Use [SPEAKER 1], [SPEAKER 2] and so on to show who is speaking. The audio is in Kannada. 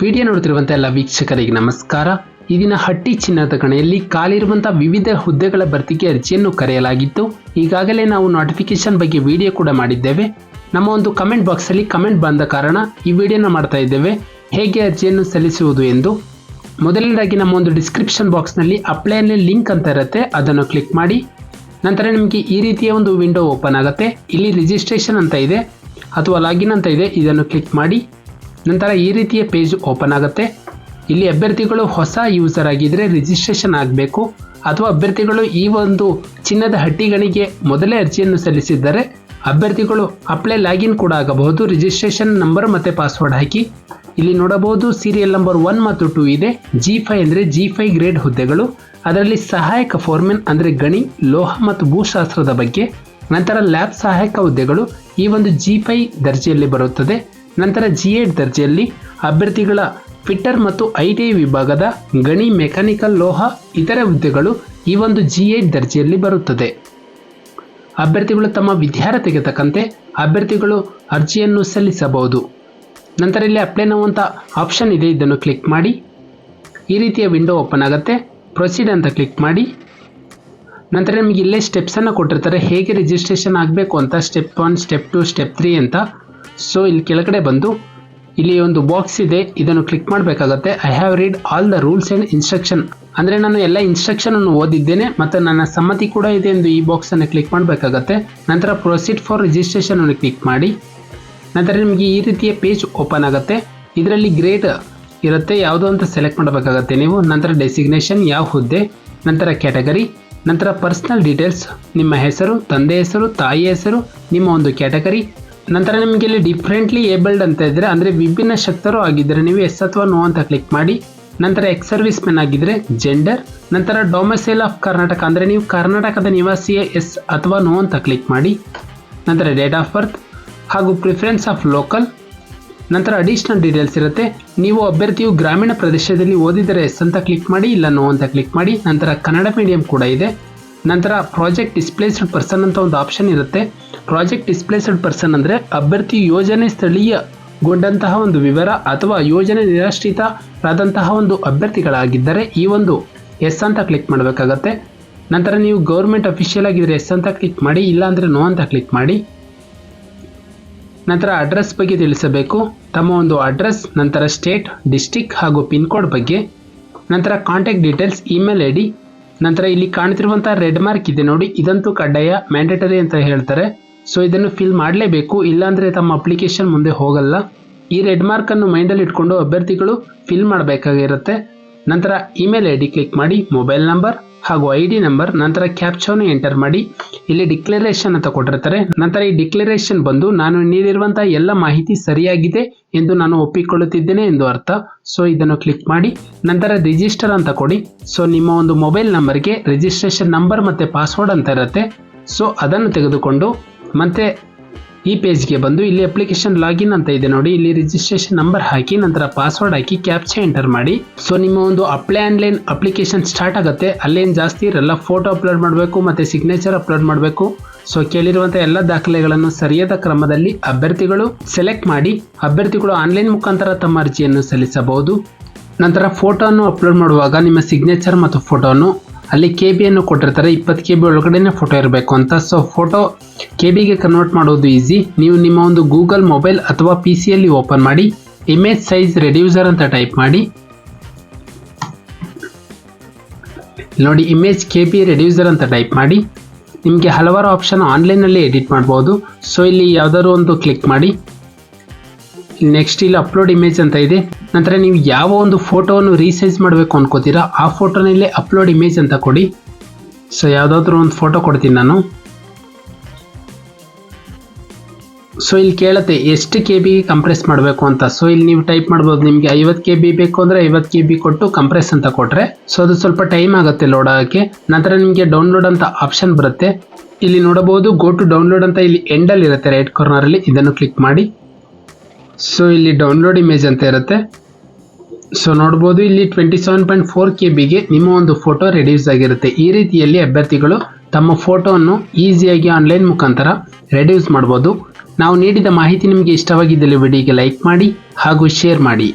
[SPEAKER 1] ವಿಡಿಯೋ ನೋಡುತ್ತಿರುವಂಥ ಎಲ್ಲ ವೀಕ್ಷಕರಿಗೆ ನಮಸ್ಕಾರ. ಈ ದಿನ ಹಟ್ಟಿ ಚಿನ್ನದ ಗಣೆಯಲ್ಲಿ ಖಾಲಿರುವಂತಹ ವಿವಿಧ ಹುದ್ದೆಗಳ ಭರ್ತಿಗೆ ಅರ್ಜಿಯನ್ನು ಕರೆಯಲಾಗಿತ್ತು. ಈಗಾಗಲೇ ನಾವು ನೋಟಿಫಿಕೇಶನ್ ಬಗ್ಗೆ ವಿಡಿಯೋ ಕೂಡ ಮಾಡಿದ್ದೇವೆ. ನಮ್ಮ ಒಂದು ಕಮೆಂಟ್ ಬಾಕ್ಸಲ್ಲಿ ಕಮೆಂಟ್ ಬಂದ ಕಾರಣ ಈ ವಿಡಿಯೋನ ಮಾಡ್ತಾ ಇದ್ದೇವೆ. ಹೇಗೆ ಅರ್ಜಿಯನ್ನು ಸಲ್ಲಿಸುವುದು ಎಂದು. ಮೊದಲನೇದಾಗಿ ನಮ್ಮ ಒಂದು ಡಿಸ್ಕ್ರಿಪ್ಷನ್ ಬಾಕ್ಸ್ನಲ್ಲಿ ಅಪ್ಲೈನಲ್ಲಿ ಲಿಂಕ್ ಅಂತ ಇರುತ್ತೆ, ಅದನ್ನು ಕ್ಲಿಕ್ ಮಾಡಿ. ನಂತರ ನಿಮಗೆ ಈ ರೀತಿಯ ಒಂದು ವಿಂಡೋ ಓಪನ್ ಆಗುತ್ತೆ. ಇಲ್ಲಿ ರಿಜಿಸ್ಟ್ರೇಷನ್ ಅಂತ ಇದೆ, ಅಥವಾ ಲಾಗಿನ್ ಅಂತ ಇದೆ, ಇದನ್ನು ಕ್ಲಿಕ್ ಮಾಡಿ. ನಂತರ ಈ ರೀತಿಯ ಪೇಜ್ ಓಪನ್ ಆಗುತ್ತೆ. ಇಲ್ಲಿ ಅಭ್ಯರ್ಥಿಗಳು ಹೊಸ ಯೂಸರ್ ಆಗಿದ್ದರೆ ರಿಜಿಸ್ಟ್ರೇಷನ್ ಆಗಬೇಕು. ಅಥವಾ ಅಭ್ಯರ್ಥಿಗಳು ಈ ಒಂದು ಚಿನ್ನದ ಹಟ್ಟಿಗಳಿಗೆ ಮೊದಲೇ ಅರ್ಜಿಯನ್ನು ಸಲ್ಲಿಸಿದ್ದರೆ ಅಭ್ಯರ್ಥಿಗಳು ಅಪ್ಲೈ ಲಾಗಿನ್ ಕೂಡ ಆಗಬಹುದು. ರಿಜಿಸ್ಟ್ರೇಷನ್ ನಂಬರ್ ಮತ್ತು ಪಾಸ್ವರ್ಡ್ ಹಾಕಿ. ಇಲ್ಲಿ ನೋಡಬಹುದು ಸೀರಿಯಲ್ ನಂಬರ್ ಒನ್ ಮತ್ತು ಟೂ ಇದೆ. ಜಿ ಫೈ ಅಂದರೆ ಜಿ ಫೈ ಗ್ರೇಡ್ ಹುದ್ದೆಗಳು. ಅದರಲ್ಲಿ ಸಹಾಯಕ ಫೋರ್ಮೆನ್ ಅಂದರೆ ಗಣಿ, ಲೋಹ ಮತ್ತು ಭೂಶಾಸ್ತ್ರದ ಬಗ್ಗೆ. ನಂತರ ಲ್ಯಾಬ್ ಸಹಾಯಕ ಹುದ್ದೆಗಳು. ಈ ಒಂದು ಜಿ ಫೈ ದರ್ಜೆಯಲ್ಲಿ ಬರುತ್ತದೆ. ನಂತರ ಜಿ ಎಡ್ ದರ್ಜೆಯಲ್ಲಿ ಅಭ್ಯರ್ಥಿಗಳ ಫಿಟ್ಟರ್ ಮತ್ತು ಐ ಟಿ ಐ ವಿಭಾಗದ ಗಣಿ, ಮೆಕ್ಯಾನಿಕಲ್, ಲೋಹ, ಇತರೆ ಹುದ್ದೆಗಳು ಈ ಒಂದು ಜಿ ಏಟ್ ದರ್ಜೆಯಲ್ಲಿ ಬರುತ್ತದೆ. ಅಭ್ಯರ್ಥಿಗಳು ತಮ್ಮ ವಿದ್ಯಾರ್ಥಿಗೆ ತಕ್ಕಂತೆ ಅಭ್ಯರ್ಥಿಗಳು ಅರ್ಜಿಯನ್ನು ಸಲ್ಲಿಸಬಹುದು. ನಂತರ ಇಲ್ಲಿ ಅಪ್ಲೈ ಅನ್ನುವಂಥ ಆಪ್ಷನ್ ಇದೆ, ಇದನ್ನು ಕ್ಲಿಕ್ ಮಾಡಿ. ಈ ರೀತಿಯ ವಿಂಡೋ ಓಪನ್ ಆಗುತ್ತೆ. ಪ್ರೊಸೀಡ್ ಅಂತ ಕ್ಲಿಕ್ ಮಾಡಿ. ನಂತರ ನಿಮಗೆ ಇಲ್ಲೇ ಸ್ಟೆಪ್ಸನ್ನು ಕೊಟ್ಟಿರ್ತಾರೆ. ಹೇಗೆ ರಿಜಿಸ್ಟ್ರೇಷನ್ ಆಗಬೇಕು ಅಂತ step one step two step three ಅಂತ ಸೊ ಇಲ್ಲಿ ಕೆಳಗಡೆ ಬಂದು, ಇಲ್ಲಿ ಒಂದು ಬಾಕ್ಸ್ ಇದೆ, ಇದನ್ನು ಕ್ಲಿಕ್ ಮಾಡಬೇಕಾಗತ್ತೆ. I have read all the rules and instruction ಅಂದರೆ ನಾನು ಎಲ್ಲ ಇನ್ಸ್ಟ್ರಕ್ಷನ್ ಅನ್ನು ಓದಿದ್ದೇನೆ, ಮತ್ತು ನನ್ನ ಸಮ್ಮತಿ ಕೂಡ ಇದೆ ಎಂದು ಈ ಬಾಕ್ಸನ್ನು ಕ್ಲಿಕ್ ಮಾಡಬೇಕಾಗತ್ತೆ. ನಂತರ ಪ್ರೊಸೀಡ್ ಫಾರ್ ರಿಜಿಸ್ಟ್ರೇಷನ್ ಅನ್ನು ಕ್ಲಿಕ್ ಮಾಡಿ. ನಂತರ ನಿಮಗೆ ಈ ರೀತಿಯ ಪೇಜ್ ಓಪನ್ ಆಗುತ್ತೆ. ಇದರಲ್ಲಿ ಗ್ರೇಡ್ ಇರುತ್ತೆ, ಯಾವುದು ಅಂತ ಸೆಲೆಕ್ಟ್ ಮಾಡಬೇಕಾಗತ್ತೆ ನೀವು. ನಂತರ ಡೆಸಿಗ್ನೇಷನ್ ಯಾವ ಹುದ್ದೆ, ನಂತರ ಕ್ಯಾಟಗರಿ ನಂತರ ಪರ್ಸ್ನಲ್ ಡೀಟೇಲ್ಸ್ ನಿಮ್ಮ ಹೆಸರು, ತಂದೆ ಹೆಸರು, ತಾಯಿ ಹೆಸರು, ನಿಮ್ಮ ಒಂದು ಕ್ಯಾಟಗರಿ ನಂತರ ನಿಮಗೆ ಇಲ್ಲಿ ಡಿಫ್ರೆಂಟ್ಲಿ ಏಬಲ್ಡ್ ಅಂತ ಇದ್ದರೆ ಅಂದರೆ ವಿಭಿನ್ನ ಶಕ್ತರು ಆಗಿದ್ದರೆ ನೀವು ಎಸ್ ಅಥವಾ ನೋ ಅಂತ ಕ್ಲಿಕ್ ಮಾಡಿ. ನಂತರ ಎಕ್ಸ್ ಸರ್ವಿಸ್ ಮೆನ್ ಆಗಿದ್ದರೆ ಜೆಂಡರ್ ನಂತರ ಡೊಮೆಸೈಲ್ ಆಫ್ ಕರ್ನಾಟಕ ಅಂದರೆ ನೀವು ಕರ್ನಾಟಕದ ನಿವಾಸಿಯ ಎಸ್ ಅಥವಾ ನೋ ಅಂತ ಕ್ಲಿಕ್ ಮಾಡಿ. ನಂತರ ಡೇಟ್ ಆಫ್ ಬರ್ತ್ ಹಾಗೂ ಪ್ರಿಫರೆನ್ಸ್ ಆಫ್ ಲೋಕಲ್ ನಂತರ ಅಡಿಷ್ನಲ್ ಡೀಟೇಲ್ಸ್ ಇರುತ್ತೆ. ನೀವು ಅಭ್ಯರ್ಥಿಯು ಗ್ರಾಮೀಣ ಪ್ರದೇಶದಲ್ಲಿ ಓದಿದರೆ ಎಸ್ ಅಂತ ಕ್ಲಿಕ್ ಮಾಡಿ, ಇಲ್ಲ ನೋ ಅಂತ ಕ್ಲಿಕ್ ಮಾಡಿ. ನಂತರ ಕನ್ನಡ ಮೀಡಿಯಂ ಕೂಡ ಇದೆ. ನಂತರ ಪ್ರಾಜೆಕ್ಟ್ ಡಿಸ್ಪ್ಲೇಸ್ಡ್ ಪರ್ಸನ್ ಅಂತ ಒಂದು ಆಪ್ಷನ್ ಇರುತ್ತೆ. ಪ್ರಾಜೆಕ್ಟ್ ಡಿಸ್ಪ್ಲೇಸ್ಡ್ ಪರ್ಸನ್ ಅಂದರೆ ಅಭ್ಯರ್ಥಿ ಯೋಜನೆ ಸ್ಥಳೀಯಗೊಂಡಂತಹ ಒಂದು ವಿವರ ಅಥವಾ ಯೋಜನೆ ನಿರಾಶ್ರಿತರಾದಂತಹ ಒಂದು ಅಭ್ಯರ್ಥಿಗಳಾಗಿದ್ದರೆ ಈ ಒಂದು ಎಸ್ ಅಂತ ಕ್ಲಿಕ್ ಮಾಡಬೇಕಾಗತ್ತೆ. ನಂತರ ನೀವು ಗೌರ್ಮೆಂಟ್ ಅಫಿಷಿಯಲ್ ಆಗಿದ್ದರೆ ಎಸ್ ಅಂತ ಕ್ಲಿಕ್ ಮಾಡಿ, ಇಲ್ಲ ಅಂದರೆ ನೋ ಅಂತ ಕ್ಲಿಕ್ ಮಾಡಿ. ನಂತರ ಅಡ್ರೆಸ್ ಬಗ್ಗೆ ತಿಳಿಸಬೇಕು. ತಮ್ಮ ಒಂದು ಅಡ್ರೆಸ್ ನಂತರ ಸ್ಟೇಟ್ ಡಿಸ್ಟಿಕ್ ಹಾಗೂ ಪಿನ್ ಕೋಡ್ ಬಗ್ಗೆ. ನಂತರ contact details email I D ನಂತರ ಇಲ್ಲಿ ಕಾಣ್ತಿರುವಂತಹ ರೆಡ್ ಮಾರ್ಕ್ ಇದೆ ನೋಡಿ. ಇದಂತೂ ಕಡ್ಡಾಯ ಮ್ಯಾಂಡೇಟರಿ ಅಂತ ಹೇಳ್ತಾರೆ. ಸೊ ಇದನ್ನು ಫಿಲ್ ಮಾಡಲೇಬೇಕು. ಇಲ್ಲಾಂದ್ರೆ ತಮ್ಮ ಅಪ್ಲಿಕೇಶನ್ ಮುಂದೆ ಹೋಗಲ್ಲ. ಈ ರೆಡ್ ಮಾರ್ಕ್ ಅನ್ನು ಮೈಂಡ್ ಮೈಂಡಲ್ಲಿ ಇಟ್ಕೊಂಡು ಅಭ್ಯರ್ಥಿಗಳು ಫಿಲ್ ಮಾಡಬೇಕಾಗಿರುತ್ತೆ. ನಂತರ ಇಮೇಲ್ ಐ ಕ್ಲಿಕ್ ಮಾಡಿ ಮೊಬೈಲ್ ನಂಬರ್ ಹಾಗೂ ಐ ಡಿ ನಂಬರ್, ನಂತರ ಕ್ಯಾಪ್ಚೋನು ಎಂಟರ್ ಮಾಡಿ, ಇಲ್ಲಿ ಡಿಕ್ಲರೇಷನ್ ಅಂತ ಕೊಟ್ಟಿರ್ತಾರೆ. ನಂತರ ಈ ಡಿಕ್ಲರೇಷನ್ ಬಂದು ನಾನು ನೀಡಿರುವಂತಹ ಎಲ್ಲ ಮಾಹಿತಿ ಸರಿಯಾಗಿದೆ ಎಂದು ನಾನು ಒಪ್ಪಿಕೊಳ್ಳುತ್ತಿದ್ದೇನೆ ಎಂದು ಅರ್ಥ. ಸೊ, ಇದನ್ನು ಕ್ಲಿಕ್ ಮಾಡಿ, ನಂತರ ರಿಜಿಸ್ಟರ್ ಅಂತ ಕೊಡಿ. ಸೊ, ನಿಮ್ಮ ಒಂದು ಮೊಬೈಲ್ ನಂಬರ್ಗೆ ರಿಜಿಸ್ಟ್ರೇಷನ್ ನಂಬರ್ ಮತ್ತು ಪಾಸ್ವರ್ಡ್ ಅಂತ ಇರುತ್ತೆ. ಸೊ, ಅದನ್ನು ತೆಗೆದುಕೊಂಡು ಮತ್ತೆ ಈ ಪೇಜ್ಗೆ ಬಂದು ಇಲ್ಲಿ ಅಪ್ಲಿಕೇಶನ್ ಲಾಗಿನ್ ಅಂತ ಇದೆ ನೋಡಿ. ಇಲ್ಲಿ ರಿಜಿಸ್ಟ್ರೇಷನ್ ನಂಬರ್ ಹಾಕಿ, ನಂತರ ಪಾಸ್ವರ್ಡ್ ಹಾಕಿ ಕ್ಯಾಪ್ಚಾ ಎಂಟರ್ ಮಾಡಿ. ಸೊ ನಿಮ್ಮ ಒಂದು ಅಪ್ಲೈ ಆನ್ಲೈನ್ ಅಪ್ಲಿಕೇಶನ್ ಸ್ಟಾರ್ಟ್ ಆಗುತ್ತೆ. ಅಲ್ಲೇನು ಜಾಸ್ತಿ ಇರಲ್ಲ. ಫೋಟೋ ಅಪ್ಲೋಡ್ ಮಾಡಬೇಕು ಮತ್ತು ಸಿಗ್ನೇಚರ್ ಅಪ್ಲೋಡ್ ಮಾಡಬೇಕು. ಸೊ ಕೇಳಿರುವಂಥ ಎಲ್ಲ ದಾಖಲೆಗಳನ್ನು ಸರಿಯಾದ ಕ್ರಮದಲ್ಲಿ ಅಭ್ಯರ್ಥಿಗಳು ಸೆಲೆಕ್ಟ್ ಮಾಡಿ, ಅಭ್ಯರ್ಥಿಗಳು ಆನ್ಲೈನ್ ಮುಖಾಂತರ ತಮ್ಮ ಅರ್ಜಿಯನ್ನು ಸಲ್ಲಿಸಬಹುದು. ನಂತರ ಫೋಟೋವನ್ನು ಅಪ್ಲೋಡ್ ಮಾಡುವಾಗ ನಿಮ್ಮ ಸಿಗ್ನೇಚರ್ ಮತ್ತು ಫೋಟೋವನ್ನು ಅಲ್ಲಿ ಕೆ ಬಿಯನ್ನು ಕೊಟ್ಟಿರ್ತಾರೆ. ಇಪ್ಪತ್ತು ಕೆ ಬಿ ಒಳಗಡೆನೆ ಫೋಟೋ ಇರಬೇಕು ಅಂತ. ಸೊ ಫೋಟೋ ಕೆ ಬಿಗೆ ಕನ್ವರ್ಟ್ ಮಾಡೋದು ಈಸಿ ನೀವು ನಿಮ್ಮ ಒಂದು ಗೂಗಲ್ ಮೊಬೈಲ್ ಅಥವಾ ಪಿ ಸಿಯಲ್ಲಿ ಓಪನ್ ಮಾಡಿ ಇಮೇಜ್ ಸೈಜ್ ರೆಡ್ಯೂಸರ್ ಅಂತ ಟೈಪ್ ಮಾಡಿ. ನೋಡಿ ಇಮೇಜ್ ಕೆ ಬಿ ರೆಡ್ಯೂಸರ್ ಅಂತ ಟೈಪ್ ಮಾಡಿ. ನಿಮಗೆ ಹಲವಾರು ಆಪ್ಷನ್ ಆನ್ಲೈನಲ್ಲಿ ಎಡಿಟ್ ಮಾಡ್ಬೋದು. ಸೊ ಇಲ್ಲಿ ಯಾವುದಾದ್ರು ಒಂದು ಕ್ಲಿಕ್ ಮಾಡಿ. ನೆಕ್ಸ್ಟ್ ಇಲ್ಲಿ ಅಪ್ಲೋಡ್ ಇಮೇಜ್ ಅಂತ ಇದೆ. ನಂತರ ನೀವು ಯಾವ ಒಂದು ಫೋಟೋವನ್ನು ರೀಸೈಸ್ ಮಾಡಬೇಕು ಅನ್ಕೋತೀರಾ, ಆ ಫೋಟೋನಲ್ಲೇ ಅಪ್ಲೋಡ್ ಇಮೇಜ್ ಅಂತ ಕೊಡಿ. ಸೊ ಯಾವುದಾದ್ರೂ ಒಂದು ಫೋಟೋ ಕೊಡ್ತೀನಿ ನಾನು. ಸೊ ಇಲ್ಲಿ ಕೇಳುತ್ತೆ, ಎಷ್ಟು ಕೆ ಬಿ ಕಂಪ್ರೆಸ್ ಮಾಡಬೇಕು ಅಂತ. ಸೊ ಇಲ್ಲಿ ನೀವು ಟೈಪ್ ಮಾಡ್ಬೋದು, ನಿಮಗೆ ಐವತ್ತು ಕೆ ಬಿ ಬೇಕು ಅಂದರೆ ಐವತ್ತು ಕೆ ಬಿ ಕೊಟ್ಟು ಕಂಪ್ರೆಸ್ ಅಂತ ಕೊಟ್ಟರೆ ಸೊ ಅದು ಸ್ವಲ್ಪ ಟೈಮ್ ಆಗುತ್ತೆ ಲೋಡ್ ಆಗೋಕ್ಕೆ. ನಂತರ ನಿಮಗೆ ಡೌನ್ಲೋಡ್ ಅಂತ ಆಪ್ಷನ್ ಬರುತ್ತೆ. ಇಲ್ಲಿ ನೋಡಬಹುದು ಗೋ ಟು ಡೌನ್ಲೋಡ್ ಅಂತ ಇಲ್ಲಿ ಎಂಡಲ್ಲಿ ಇರುತ್ತೆ ರೈಟ್ ಕಾರ್ನರಲ್ಲಿ ಇದನ್ನು ಕ್ಲಿಕ್ ಮಾಡಿ. ಸೊ ಇಲ್ಲಿ ಡೌನ್ಲೋಡ್ ಇಮೇಜ್ ಅಂತ ಇರುತ್ತೆ. ಸೊ ನೋಡ್ಬೋದು, ಇಲ್ಲಿ twenty seven point four K ಬಿಗೆ ನಿಮ್ಮ ಒಂದು ಫೋಟೋ ರೆಡ್ಯೂಸ್ ಆಗಿರುತ್ತೆ. ಈ ರೀತಿಯಲ್ಲಿ ಅಭ್ಯರ್ಥಿಗಳು ತಮ್ಮ ಫೋಟೋವನ್ನು ಈಸಿಯಾಗಿ ಆನ್ಲೈನ್ ಮುಖಾಂತರ ರೆಡ್ಯೂಸ್ ಮಾಡ್ಬೋದು. ನಾವು ನೀಡಿದ ಮಾಹಿತಿ ನಿಮಗೆ ಇಷ್ಟವಾಗಿದ್ದಲ್ಲಿ ವಿಡಿಯೋಗೆ ಲೈಕ್ ಮಾಡಿ ಹಾಗೂ ಶೇರ್ ಮಾಡಿ.